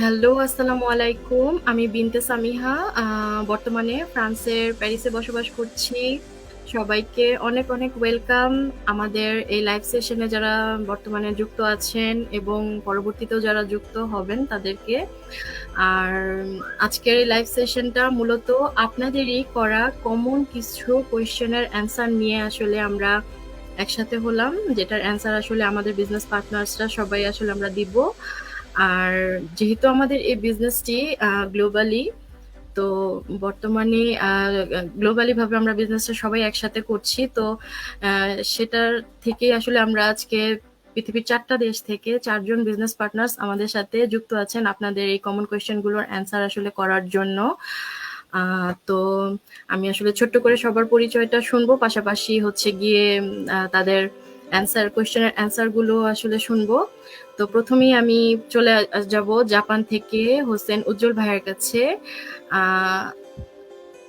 Hello, আসসালামু আলাইকুম। আমি বিনতে সামিহা। বর্তমানে ফ্রান্সের প্যারিসে বসবাস করছি। সবাইকে অনেক, অনেক ওয়েলকাম আমাদের এই লাইভ সেশনে যারা বর্তমানে যুক্ত আছেন এবং পরবর্তীতেও যারা যুক্ত হবেন তাদেরকে। আর আজকের এই লাইভ সেশনটা মূলত আপনাদেরই করা কমন কিছু কোয়েশ্চেনের অ্যান্সার নিয়ে আসলে আমরা একসাথে হলাম। যেটার অ্যান্সার আসলে আমাদের বিজনেস পার্টনার্সরা সবাই আসলে আমরা দিব। আর যেহেতু আমাদের এই বিজনেসটি গ্লোবালি তো বর্তমানে গ্লোবালি ভাবে আমরা বিজনেসটা সবাই একসাথে করছি, তো সেটার থেকেই আসলে আমরা আজকে পৃথিবীর চারটা দেশ থেকে চারজন বিজনেস পার্টনার্স আমাদের সাথে যুক্ত আছেন আপনাদের এই কমন কোয়েশ্চেনগুলোর অ্যান্সার আসলে করার জন্য। তো আমি আসলে ছোট্ট করে সবার পরিচয়টা শুনব, পাশাপাশি হচ্ছে গিয়ে তাদের অ্যান্সার কোয়েশ্চেনের অ্যান্সারগুলো আসলে শুনব। তো প্রথমেই আমি চলে যাব জাপান থেকে হোসেন উজ্জ্বল ভাইয়ের কাছে।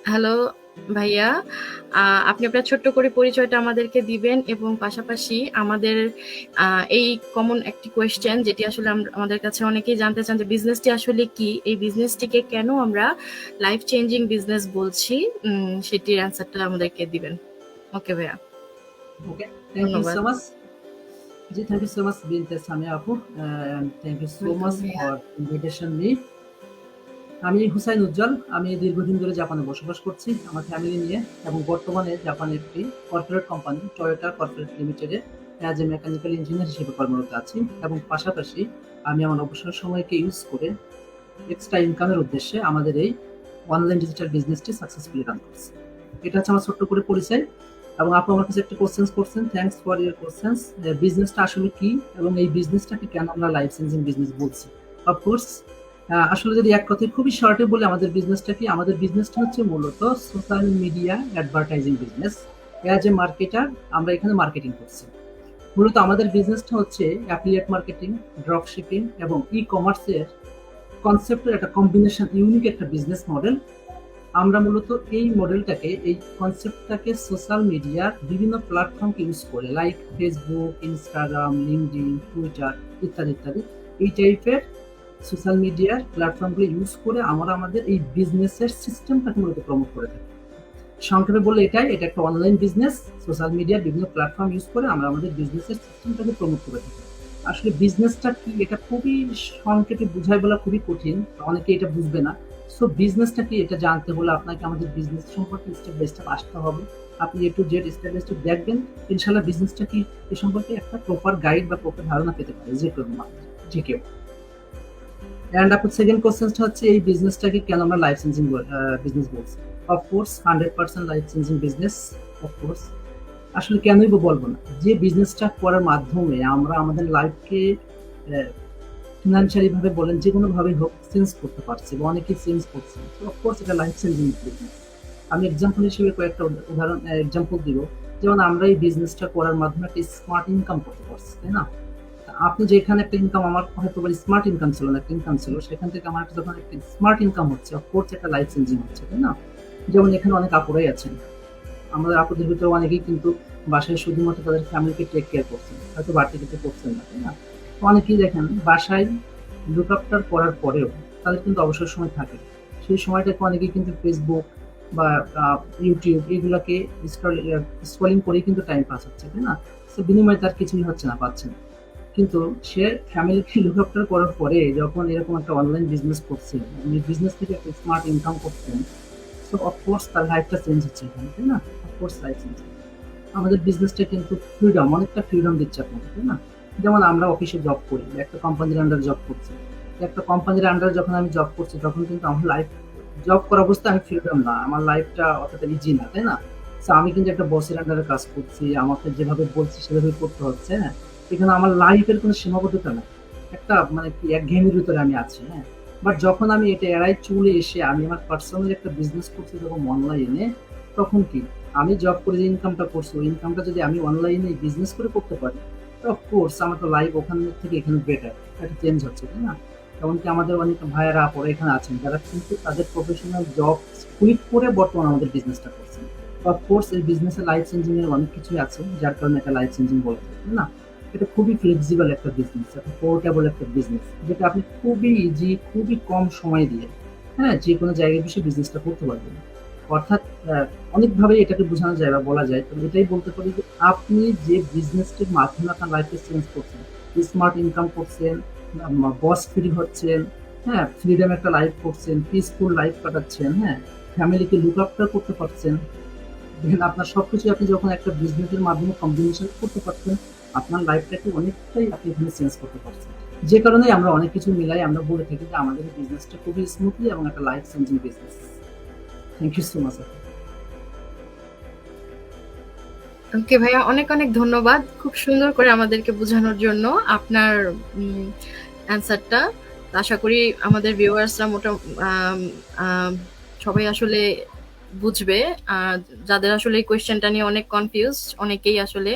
হ্যালো ভাইয়া আপনি আপনার ছোট্ট করে পরিচয়টা আমাদেরকে দিবেন এবং পাশাপাশি আমাদের এই কমন একটি কোয়েশ্চেন যেটি আসলে আমাদের কাছে অনেকেই জানতে চান যে বিজনেসটি আসলে কি? এই বিজনেসটিকে কেন আমরা লাইফ চেঞ্জিং বিজনেস বলছি সেটির অ্যান্সারটা আমাদেরকে দিবেন। ওকে ভাইয়া। Okay thank you so much G thank you so much Binte Sami আপু thank you so much for invitation me আমি হুসাইন উজ্জ্বল। আমি দীর্ঘদিন ধরে জাপানে বসবাস করছি আমার ফ্যামিলি নিয়ে এবং বর্তমানে জাপানের একটি কর্পোরেট কোম্পানি টয়োটা কর্পোরেট লিমিটেডে অ্যাজ এ মেকানিক্যাল ইঞ্জিনিয়ার হিসেবে কর্মরত আছি এবং পাশাপাশি আমি আমার অবসর সময়কে ইউজ করে এক্সট্রা ইনকামের উদ্দেশ্যে আমাদের এই অনলাইন ডিজিটাল বিজনেসটি সাকসেসফুলি রান করছি। এটা হচ্ছে আমার ছোট্ট করে পরিচয়। এবং আপনি আমার কাছে একটা কোশ্চেন্স করছেন থ্যাংকস ফর ইয়ার কোশ্চেন্স বিজনেসটা আসলে কি এবং এই বিজনেসটাকে কেন আমরা লাইফ চেঞ্জিং বিজনেস বলছি? অফকোর্স আসলে যদি এক কথায় খুবই শর্টে বলে, আমাদের বিজনেসটা কি? আমাদের বিজনেসটা হচ্ছে মূলত social media advertising business as a marketer আমরা এখানে মার্কেটিং করছি। মূলত আমাদের বিজনেসটা হচ্ছে অ্যাফিলিয়েট মার্কেটিং ড্রপ শিপিং এবং ই কমার্সের কনসেপ্টের একটা কম্বিনেশন ইউনিক একটা বিজনেস মডেল আমরা মূলত এই মডেলটাকে, এই কনসেপ্টটাকে সোশ্যাল মিডিয়ার বিভিন্ন প্ল্যাটফর্মকে ইউজ করে like Facebook Instagram LinkedIn Twitter ইত্যাদি ইত্যাদি, এই টাইপের সোশ্যাল মিডিয়ার প্ল্যাটফর্মগুলো ইউজ করে আমরা আমাদের এই বিজনেসের সিস্টেমটাকে মূলত প্রমোট করে থাকি। সংক্ষেপে বললে এটাই, এটা একটা অনলাইন বিজনেস সোশ্যাল মিডিয়ার বিভিন্ন প্ল্যাটফর্ম ইউজ করে আমরা আমাদের বিজনেসের সিস্টেমটাকে প্রমোট করে থাকি। আসলে বিজনেসটা কি, এটা খুবই সংক্ষেপে বুঝাই বলা খুবই কঠিন, অনেকে এটা বুঝবে না। সো বিজনেসটা কি এটা জানতে হলে আপনাকে আমাদের বিজনেস সম্পর্কে স্টেপ বাই স্টেপ আসতে হবে। আপনি একটু জেড স্টেপ বাই স্টেপ দেখবেন ইনশাল্লাহ বিজনেসটা কি এ সম্পর্কে একটা প্রপার গাইড বা প্রপার ধারণা পেতে পারে যে কেউ যে কেউ। অ্যান্ড আপনার সেকেন্ড কোশ্চেনটা হচ্ছে, এই বিজনেসটাকে কেন আমরা লাইফ চেঞ্জিং বিজনেস বলছি? Of course hundred percent life changing business of course আসলে কেনই বলব না, যে বিজনেসটা করার মাধ্যমে আমরা আমাদের লাইফকে ফিনান্সিয়ালি ভাবে বলেন, যে কোনো ভাবে হোক চেঞ্জ করতে পারছি বা অনেকেই চেঞ্জ করছে তো অফকোর্স এটা লাইফ চেঞ্জিং বিজনেস আমি এক্সাম্পল হিসেবে কয়েকটা উদাহরণ এক্সাম্পল দিব। যেমন আমরা এই বিজনেসটা করার মাধ্যমে একটা স্মার্ট ইনকাম করতে পারছি, তাই না? আপনি যেখানে একটা ইনকাম আমার হয়তো স্মার্ট ইনকাম ছিল না, একটা ইনকাম ছিল, সেখান থেকে আমার একটা যখন একটা স্মার্ট ইনকাম হচ্ছে অফকোর্স একটা লাইফ চেঞ্জিং হচ্ছে, তাই না? যেমন এখানে অনেক আপুরাই আছেন। আমাদের আপুদের ভিতরে অনেকেই কিন্তু বাসায় শুধুমাত্র তাদের ফ্যামিলিকে টেক কেয়ার করছেন, হয়তো বাড়তি কিছু করছেন না, তাই না? অনেকেই দেখেন বাসায় লুক আপটার করার পরেও তাদের কিন্তু অবসর সময় থাকে। সেই সময়টাকে অনেকেই কিন্তু ফেসবুক বা ইউটিউব এগুলোকে স্ক্রলিং করেই কিন্তু টাইম পাস হচ্ছে, তাই না? সে বিনিময়ে তার কিছুই হচ্ছে না, পাচ্ছে না। কিন্তু সে ফ্যামিলিকে লুক আফটার করার পরে যখন এরকম একটা অনলাইন বিজনেস করছে বিজনেস থেকে একটা স্মার্ট ইনকাম করছেন সো অফকোর্স তার লাইফটা চেঞ্জ হচ্ছে এখানে, তাই না? অফকোর্স লাইফ চেঞ্জ আমাদের বিজনেসটা কিন্তু ফ্রিডম অনেকটা ফ্রিডম দিচ্ছে আপনাকে, তাই না? যেমন আমরা অফিসে জব করি, একটা কোম্পানির আন্ডার জব করছি। একটা কোম্পানির আন্ডার যখন আমি জব করছি, তখন কিন্তু আমার লাইফ জব করা অবস্থায় আমি ফ্রিডম না। আমার লাইফটা অতটা ইজি না, তাই না? আমি কিন্তু একটা বসের আন্ডারে কাজ করছি, আমাকে যেভাবে বলছি সেভাবে করতে হচ্ছে হ্যাঁ? এখানে আমার লাইফের কোনো সীমাবদ্ধতা নাই। একটা মানে কি, এক ঘেমের ভিতরে আমি আছি হ্যাঁ? বাট যখন আমি এটা এড়াই চলে এসে আমি আমার পার্সোনাল একটা বিজনেস করছি যখন অনলাইনে তখন কি? আমি জব করে যে ইনকামটা করছি, ওই ইনকামটা যদি আমি অনলাইনে বিজনেস করে করতে পারি অফকোর্স আমার তো লাইফ ওখান থেকে এখানে বেটার একটা চেঞ্জ হচ্ছে, তাই না? এমনকি আমাদের অনেক ভাইয়েরা পরে এখানে আছেন, যারা কিন্তু তাদের প্রফেশনাল জব কুইট করে বর্তমানে আমাদের বিজনেসটা করছেন। অফকোর্স এই বিজনেসে লাইফ চেঞ্জিং এর অনেক কিছুই আছে, যার কারণে একটা লাইফ চেঞ্জিং বলে তাই না? এটা খুবই ফ্লেক্সিবল একটা বিজনেস একটা পোর্টেবল একটা বিজনেস যেটা আপনি খুবই ইজি খুবই কম সময় দিয়ে হ্যাঁ যে কোনো জায়গায় বসে বিজনেসটা করতে পারবেন। অর্থাৎ অনেকভাবে এটাকে বোঝানো যায় বা বলা যায়। তবে এটাই বলতে পারি যে আপনি যে বিজনেসটির মাধ্যমে আপনার লাইফে চেঞ্জ করছেন স্মার্ট ইনকাম করছেন বস ফ্রি হচ্ছেন হ্যাঁ ফ্রিডম একটা লাইফ করছেন পিসফুল লাইফ কাটাচ্ছেন হ্যাঁ ফ্যামিলিকে লুক আফটার করতে পারছেন দেখেন আপনার সব সবকিছু আপনি যখন একটা বিজনেসের মাধ্যমে কম্বিনেশন করতে পারছেন, আপনার লাইফটাকে অনেকটাই আপনি এখানে চেঞ্জ করতে পারছেন। যে কারণে আমরা অনেক কিছু মিলাই আমরা বলে থাকি যে আমাদের বিজনেসটা খুবই স্মুথলি এবং একটা life changing business thank you so much okay ভাইয়া অনেক অনেক ধন্যবাদ খুব সুন্দর করে আমাদেরকে বোঝানোর জন্য আপনার অ্যান্সারটা আশা করি আমাদের ভিউয়ার্সরা মোটা সবাই আসলে বুঝবে। যাদের আসলে এই কোয়েশ্চেনটা নিয়ে অনেক কনফিউজ অনেকেই আসলে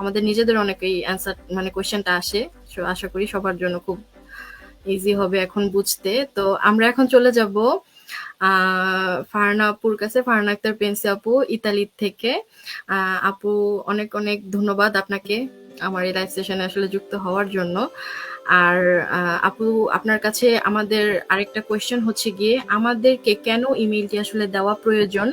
আমাদের নিজেদের অনেকেই অ্যান্সার মানে কোয়েশ্চেনটা আসে। So, আশা করি সবার জন্য খুব ইজি হবে এখন বুঝতে। তো আমরা এখন চলে যাব ফারনা আপুর কাছে ফারনা আক্তার পেন্সি আপু, ইতালির থেকে। আপু, অনেক অনেক ধন্যবাদ আপনাকে আমার এই লাইভ সেশনে আসলে যুক্ত হওয়ার জন্য। আর আপু, আপনার কাছে আমাদের আরেকটা কোয়েশ্চেন হচ্ছে গিয়ে, আমাদেরকে কেন ইমেইলটি আসলে দেওয়া প্রয়োজন?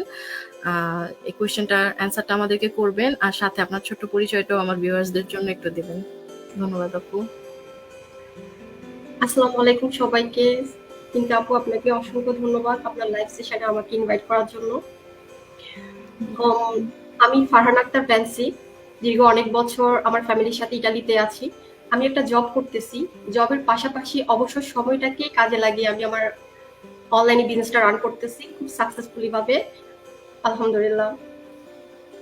এই কোয়েশ্চেনটার অ্যান্সারটা আমাদেরকে করবেন, আর সাথে আপনার ছোট্ট পরিচয়টাও আমার ভিউয়ার্সদের জন্য একটু দিবেন। ধন্যবাদ আপু। আসসালামু আলাইকুম সবাইকে। কিন্তু আপু, আপনাকে অসংখ্য ধন্যবাদ আপনার লাইভ সেশনে আমাকে ইনভাইট করার জন্য। আমি ফারহান আক্তার ফ্যান্সি, দীর্ঘ অনেক বছর আমার ফ্যামিলির সাথে ইটালিতে আছি। আমি একটা জব করতেছি। জবের পাশাপাশি অবসর সময়টাকে কাজে লাগিয়ে আমি আমার অনলাইনে বিজনেসটা রান করতেছি খুব সাকসেসফুলি ভাবে। আলহামদুলিল্লাহ।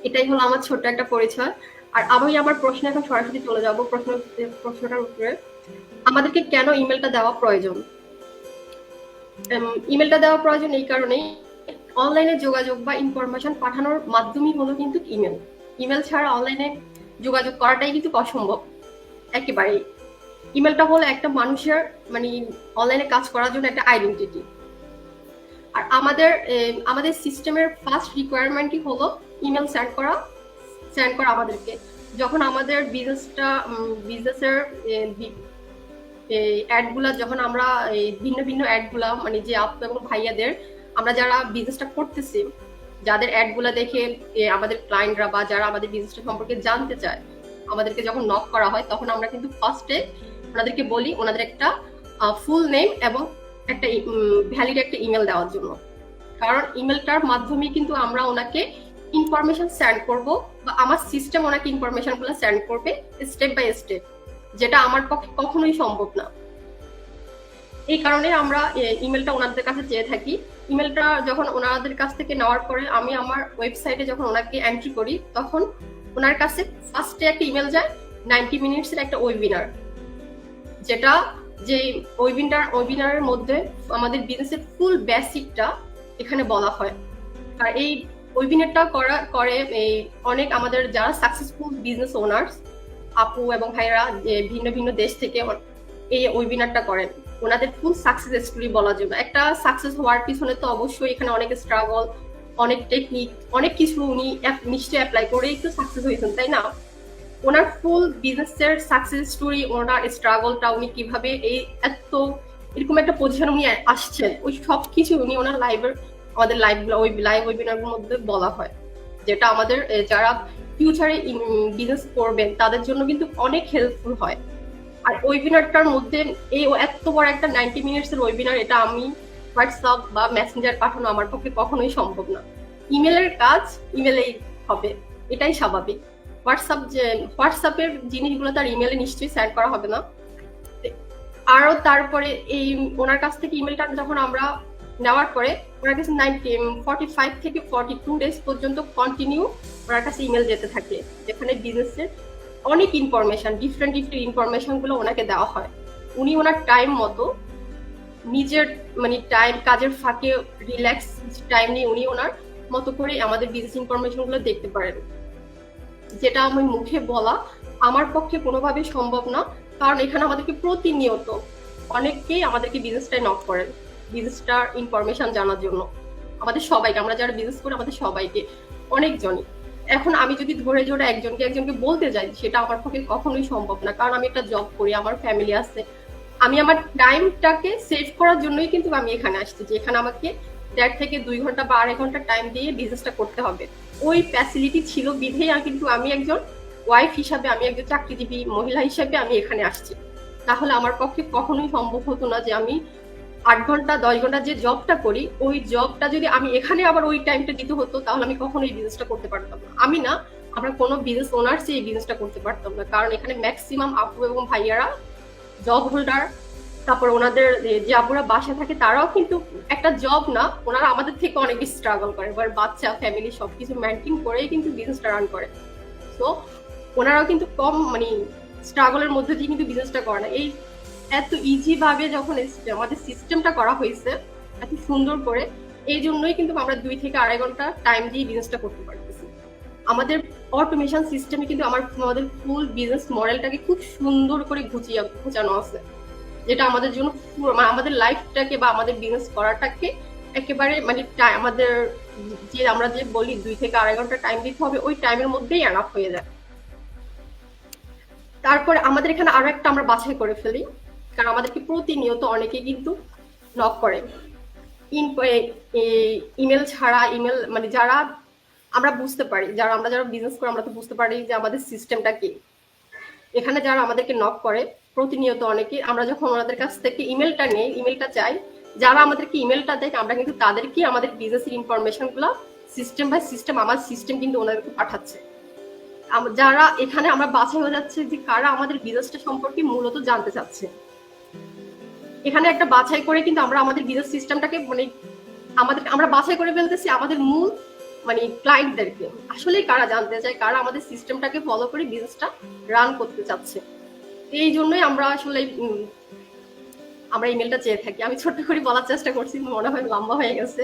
এটাই হলো আমার ছোট্ট একটা পরিচয়। আর আমি আমার প্রশ্নে এখন সরাসরি চলে যাব। প্রশ্ন, প্রশ্নটার উপরে আমাদেরকে কেন ইমেলটা দেওয়া প্রয়োজন? ইমেলটা দেওয়া প্রয়োজন এই কারণেই। অনলাইনে যোগাযোগ বা ইনফরমেশন পাঠানোর মাধ্যমই হলো কিন্তু ইমেল ইমেল ছাড়া অনলাইনে যোগাযোগ করাটাই কিন্তু অসম্ভব। একেবারেই। ইমেলটা হলো একটা মানুষের মানে অনলাইনে কাজ করার জন্য একটা আইডেন্টিটি আর আমাদের আমাদের সিস্টেমের ফার্স্ট রিকোয়ারমেন্টই হলো? ইমেল সেন্ড করা সেন্ড করা আমাদেরকে। যখন আমাদের বিজনেসটা বিজনেসের এই অ্যাডগুলা যখন আমরা এই ভিন্ন ভিন্ন অ্যাডগুলা মানে যে আপ এবং ভাইয়াদের, আমরা যারা বিজনেসটা করতেছি, যাদের অ্যাডগুলা দেখে আমাদের ক্লায়েন্টরা বা যারা আমাদের বিজনেসটা সম্পর্কে জানতে চায়, আমাদেরকে যখন নক করা হয়, তখন আমরা কিন্তু ফার্স্টে ওনাদেরকে বলি ওনাদের একটা ফুল নেম এবং একটা ভ্যালিড একটা ইমেল দেওয়ার জন্য। কারণ ইমেলটার মাধ্যমে কিন্তু আমরা ওনাকে ইনফরমেশন সেন্ড করব বা আমার সিস্টেম ওনাকে ইনফরমেশনগুলো সেন্ড করবে স্টেপ বাই স্টেপ যেটা আমার পক্ষে কখনোই সম্ভব না। এই কারণে আমরা ইমেলটা ওনাদের কাছে চেয়ে থাকি। ইমেলটা যখন ওনাদের কাছ থেকে নেওয়ার পরে আমি আমার ওয়েবসাইটে যখন ওনাকে এন্ট্রি করি, তখন ওনার কাছে ফার্স্টে একটা ইমেল যায় নাইনটি মিনিটসের একটা ওয়েবিনার যেটা যে ওয়েবিনার ওয়েবিনারের মধ্যে আমাদের বিজনেসের ফুল বেসিকটা এখানে বলা হয়। আর এই ওয়েবিনারটা করা, করে এই অনেক আমাদের যারা সাকসেসফুল বিজনেস ওনার্স আপু এবং ভাইরা যে ভিন্ন ভিন্ন দেশ থেকে এই ওয়েবিনারটা করেন। ওনাদের ফুল সাকসেস স্টোরি বলার জন্য। একটা সাকসেস হওয়ার পিছনে তো অবশ্যই এখানে অনেক স্ট্রাগল অনেক টেকনিক অনেক কিছু উনি নিশ্চয়ই অ্যাপ্লাই করেই তো সাকসেস হয়েছেন, তাই না? ওনার ফুল বিজনেসের সাকসেস স্টোরি ওনার স্ট্রাগলটা উনি কীভাবে এই এত এরকম একটা পজিশন উনি আসছেন, ওই সব কিছু উনি ওনার লাইভের আমাদের লাইভ ওই লাইভ ওয়েবিনার মধ্যে বলা হয়। যেটা আমাদের যারা ফিউচারে বিজনেস করবেন, তাদের জন্য কিন্তু অনেক হেল্পফুল হয়। আর ওয়েবিনারটার মধ্যে এই এত বড় একটা নাইনটি মিনিটস এর ওয়েবিনার এটা আমি হোয়াটসঅ্যাপ বা মেসেঞ্জার পাঠানো আমার পক্ষে কখনোই সম্ভব না। ইমেলের কাজ ইমেলেই হবে, এটাই স্বাভাবিক। হোয়াটসঅ্যাপ যে হোয়াটসঅ্যাপের জিনিসগুলো তার ইমেলে নিশ্চয়ই সেন্ড করা হবে না। আরও তারপরে এই, ওনার কাছ থেকে ইমেলটা যখন আমরা নেওয়ার পরে ওনার কাছে নাইনটি ফর্টি ফাইভ থেকে ফর্টি টু ডেজ পর্যন্ত কন্টিনিউ ওনার কাছে ইমেল যেতে থাকে, যেখানে বিজনেসের অনেক ইনফরমেশন ডিফারেন্ট ডিফারেন্ট ইনফরমেশনগুলো ওনাকে দেওয়া হয়। উনি ওনার টাইম মতো নিজের মানে টাইম কাজের ফাঁকে রিল্যাক্স টাইম নিয়ে উনি ওনার মতো করে আমাদের বিজনেস ইনফরমেশনগুলো দেখতে পারেন। যেটা আমি মুখে বলা আমার পক্ষে কোনোভাবেই সম্ভব না, কারণ এখানে আমাদেরকে প্রতিনিয়ত অনেককেই আমাদেরকে বিজনেসটাই নক করেন। বিজনেসটার ইনফরমেশন জানার জন্য। আমাদের সবাইকে, আমরা যারা বিজনেস করি, আমাদের সবাইকে, অনেকজনই। এখন আমি যদি ধরে জোরে একজনকে একজনকে বলতে যাই, সেটা আমার পক্ষে কখনোই সম্ভব না। কারণ আমি একটা জব করি, আমার ফ্যামিলি আছে। আমি আমার টাইমটাকে সেভ করার জন্যই কিন্তু আমি এখানে আসছি, যে এখানে আমাকে দেড় থেকে দুই ঘণ্টা বা আড়াই ঘণ্টা টাইম দিয়ে বিজনেসটা করতে হবে। ওই ফ্যাসিলিটি ছিল বিধেই আর কিন্তু আমি একজন ওয়াইফ হিসাবে, আমি একজন চাকরিজীবী মহিলা হিসাবে আমি এখানে আসছি। তাহলে আমার পক্ষে কখনোই সম্ভব হতো না যে আমি আট ঘণ্টা, দশ ঘণ্টা যে জবটা করি, ওই জবটা যদি আমি এখানে আবার ওই টাইমটা দিতে হতো, তাহলে আমি কখনো কখনোই বিজনেসটা করতে পারতাম না। আমি না, আমরা কোনো বিজনেস ওনার্স এই বিজনেসটা করতে পারতাম না। কারণ এখানে ম্যাক্সিমাম আপু এবং ভাইয়ারা জব হোল্ডার তারপর ওনাদের যে আপুরা বাসা থাকে, তারাও কিন্তু একটা জব না, ওনারা আমাদের থেকে অনেক বেশি স্ট্রাগল করে। এবার বাচ্চা ফ্যামিলি সবকিছু মেনটেন করেই কিন্তু বিজনেসটা রান করে। তো ওনারাও কিন্তু কম মানে স্ট্রাগলের মধ্যে দিয়ে কিন্তু বিজনেসটা করে না। এই এত ইজি ভাবে যখন আমাদের সিস্টেমটা করা হয়েছে, এত সুন্দর করে, এই জন্যই কিন্তু আমরা দুই থেকে আড়াই ঘণ্টা টাইম দিয়ে বিজনেসটা করতে পারতেছি। আমাদের অটোমেশন সিস্টেমে কিন্তু আমার, আমাদের ফুল বিজনেস মডেলটাকে খুব সুন্দর করে গুছিয়ে গুছানো আছে। যেটা আমাদের জন্য মানে আমাদের লাইফটাকে বা আমাদের বিজনেস করাটাকে একেবারে মানে আমাদের যে, আমরা যে বলি দুই থেকে আড়াই ঘণ্টা টাইম দিতে হবে, ওই টাইমের মধ্যেই অ্যানাফ হয়ে যায়। তারপরে আমাদের এখানে আরও একটা আমরা বাছাই করে ফেলি। কারণ আমাদেরকে প্রতিনিয়ত অনেকে কিন্তু নক করে। ইমেল ছাড়া ইমেল মানে যারা আমরা বুঝতে পারি, যারা আমরা যারা বিজনেস করে, আমরা তো বুঝতে পারি যে আমাদের সিস্টেমটা কি। এখানে যারা আমাদেরকে নক করে, প্রতিনিয়ত অনেকে আমরা যখন ওনাদের কাছ থেকে ইমেলটা নেই ইমেলটা চাই, যারা আমাদেরকে ইমেলটা দেয়, আমরা কিন্তু তাদেরকে আমাদের বিজনেসের ইনফরমেশনগুলো সিস্টেম বাই সিস্টেম আমার সিস্টেম কিন্তু ওনাদেরকে পাঠাচ্ছে। যারা এখানে আমরা বাছাই হয়ে যাচ্ছে যে কারা আমাদের বিজনেসটা সম্পর্কে মূলত জানতে চাচ্ছে। এখানে একটা বাছাই করে কিন্তু আমরা আমাদের বিজনেস সিস্টেমটাকে মানে আমাদের আমরা বাছাই করে ফেলতেছি আমাদের মূল মানে ক্লায়েন্টদেরকে আসলে কারা জানতে চায়, কারা আমাদের সিস্টেমটাকে ফলো করে বিজনেসটা রান করতে চাচ্ছে? এই জন্যই আমরা আসলে আমরা ইমেলটা চেয়ে থাকি। আমি ছোট্ট করে বলার চেষ্টা করছি, মনে হয় লম্বা হয়ে গেছে।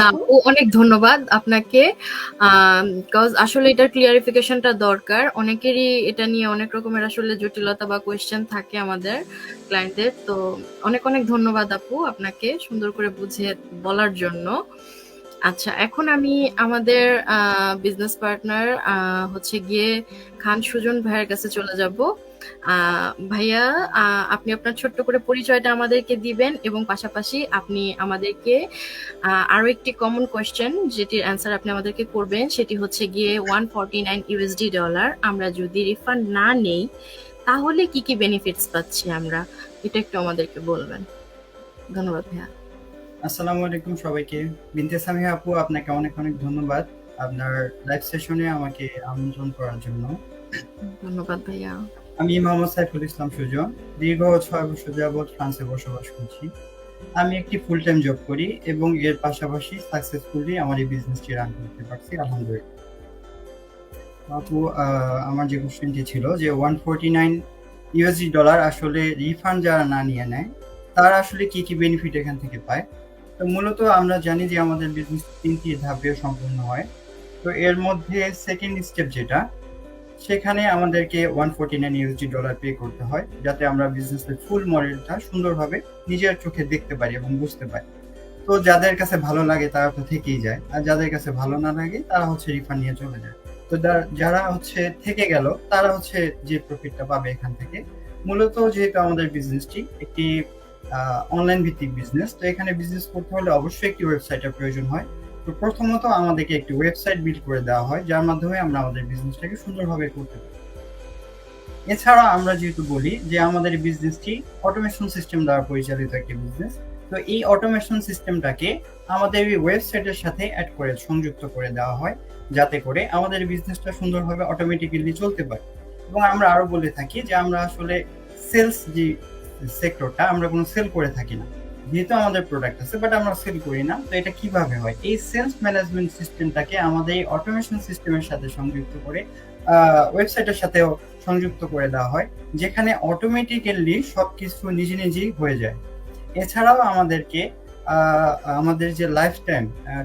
না ও অনেক ধন্যবাদ আপনাকে। কজ আসলে এটার ক্লিয়ারিফিকেশনটা দরকার। অনেকেরই এটা নিয়ে অনেক রকমের আসলে জটিলতা বা কোয়েশ্চেন থাকে আমাদের ক্লায়েন্টদের তো অনেক অনেক ধন্যবাদ আপু আপনাকে সুন্দর করে বুঝিয়ে বলার জন্য। আচ্ছা এখন আমি আমাদের বিজনেস পার্টনার হচ্ছে গিয়ে খান সুজন ভাইয়ের কাছে চলে যাব। ভাইয়া আপনি আপনার ছোট্ট করে পরিচয়টা আমাদেরকে দিবেন এবং পাশাপাশি আপনি আমাদেরকে আহ, আরও একটি কমন কোয়েশ্চেন যেটির অ্যান্সার আপনি আমাদেরকে করবেন সেটি হচ্ছে গিয়ে one forty nine USD dollar আমরা যদি রিফান্ড না নেই তাহলে কি কি বেনিফিটস পাচ্ছি আমরা? এটা একটু আমাদেরকে বলবেন। ধন্যবাদ ভাইয়া। আসসালামু আলাইকুম সবাইকে। বিনতে সামিহা আপু আপনাকে অনেক অনেক ধন্যবাদ আপনার লাইভ সেশনে আমাকে আমন্ত্রণ করার জন্য। ধন্যবাদ ভাইয়া। আমি মোহাম্মদ সাইফুল ইসলাম সুজন, দীর্ঘ ছয় বছর যাবৎ ফ্রান্সে বসবাস করছি। আমি একটি ফুল টাইম জব করি এবং এর পাশাপাশি সাকসেসফুলি আমার এই বিজনেসটি রান করতে পারছি, আলহামদুলিল্লাহ। আপু আমার যে কোশ্চেনটি ছিল যে one forty nine USD dollar আসলে রিফান্ড যারা না নিয়ে নেয়, তারা আসলে কি কি বেনিফিট এখান থেকে পায়? তো মূলত আমরা জানি যে আমাদের বিজনেস তিনটি ধাপে সম্পূর্ণ হয়। তো এর মধ্যে সেকেন্ড স্টেপ যেটা সেখানে আমাদেরকে one forty nine USD dollar pay করতে হয়, যাতে আমরা বিজনেসের ফুল মডেলটা সুন্দরভাবে নিজের চোখে দেখতে পারি এবং বুঝতে পারি। তো যাদের কাছে ভালো লাগে তারা তো থেকেই যায়, আর যাদের কাছে ভালো না লাগে তারা হচ্ছে রিফান্ড নিয়ে চলে যায়। তো যারা হচ্ছে থেকে গেল, তারা হচ্ছে যে প্রফিটটা পাবে এখান থেকে। মূলত যেহেতু আমাদের বিজনেসটি একটি অনলাইন ভিত্তিক বিজনেস তো এখানে বিজনেস করতে হলে অবশ্যই একটি ওয়েবসাইটের প্রয়োজন হয়। তো প্রথমত আমাদেরকে একটি ওয়েবসাইট বিল্ড করে দেওয়া হয়, যার মাধ্যমে আমরা আমাদের বিজনেসটাকে সুন্দরভাবে করতে পারি। এছাড়া আমরা যেহেতু বলি যে আমাদের বিজনেসটি অটোমেশন সিস্টেম দ্বারা পরিচালিত একটি বিজনেস তো এই অটোমেশন সিস্টেমটাকে আমাদের এই ওয়েবসাইটের সাথে অ্যাড করে, সংযুক্ত করে দেওয়া হয়, যাতে করে আমাদের বিজনেসটা সুন্দরভাবে অটোমেটিক্যালি চলতে পারে। এবং আমরা আরও বলে থাকি যে আমরা আসলে সেলস যে সেক্টরটা আমরা কোনো সেল করে থাকি না। যেহেতু আমাদের প্রোডাক্ট আছে বাট আমরা সেল করি না। তো এটা কীভাবে হয়? এই সেলস ম্যানেজমেন্ট সিস্টেমটাকে আমাদের এই অটোমেশন সিস্টেমের সাথে সংযুক্ত করে ওয়েবসাইটের সাথেও সংযুক্ত করে দেওয়া হয়, যেখানে অটোমেটিক্যালি সবকিছু নিজে নিজেই হয়ে যায়। এছাড়াও আমাদেরকে আমাদের যে life time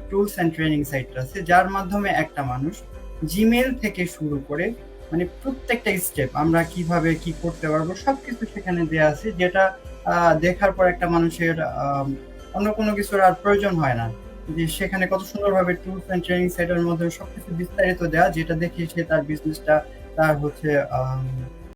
tools and training site আছে, যার মাধ্যমে একটা মানুষ জিমেল থেকে শুরু করে মানে প্রত্যেকটা স্টেপ আমরা কীভাবে কি করতে পারব, সবকিছু সেখানে দেওয়া আছে, যেটা দেখার পর একটা মানুষের অন্য কোনো কিছুর আর প্রয়োজন হয় না। যে সেখানে কত সুন্দরভাবে টুলস এন্ড ট্রেনিং সেটের মধ্যে সবকিছু বিস্তারিত দেওয়া যেটা দেখে সে তার বিজনেসটা তার হচ্ছে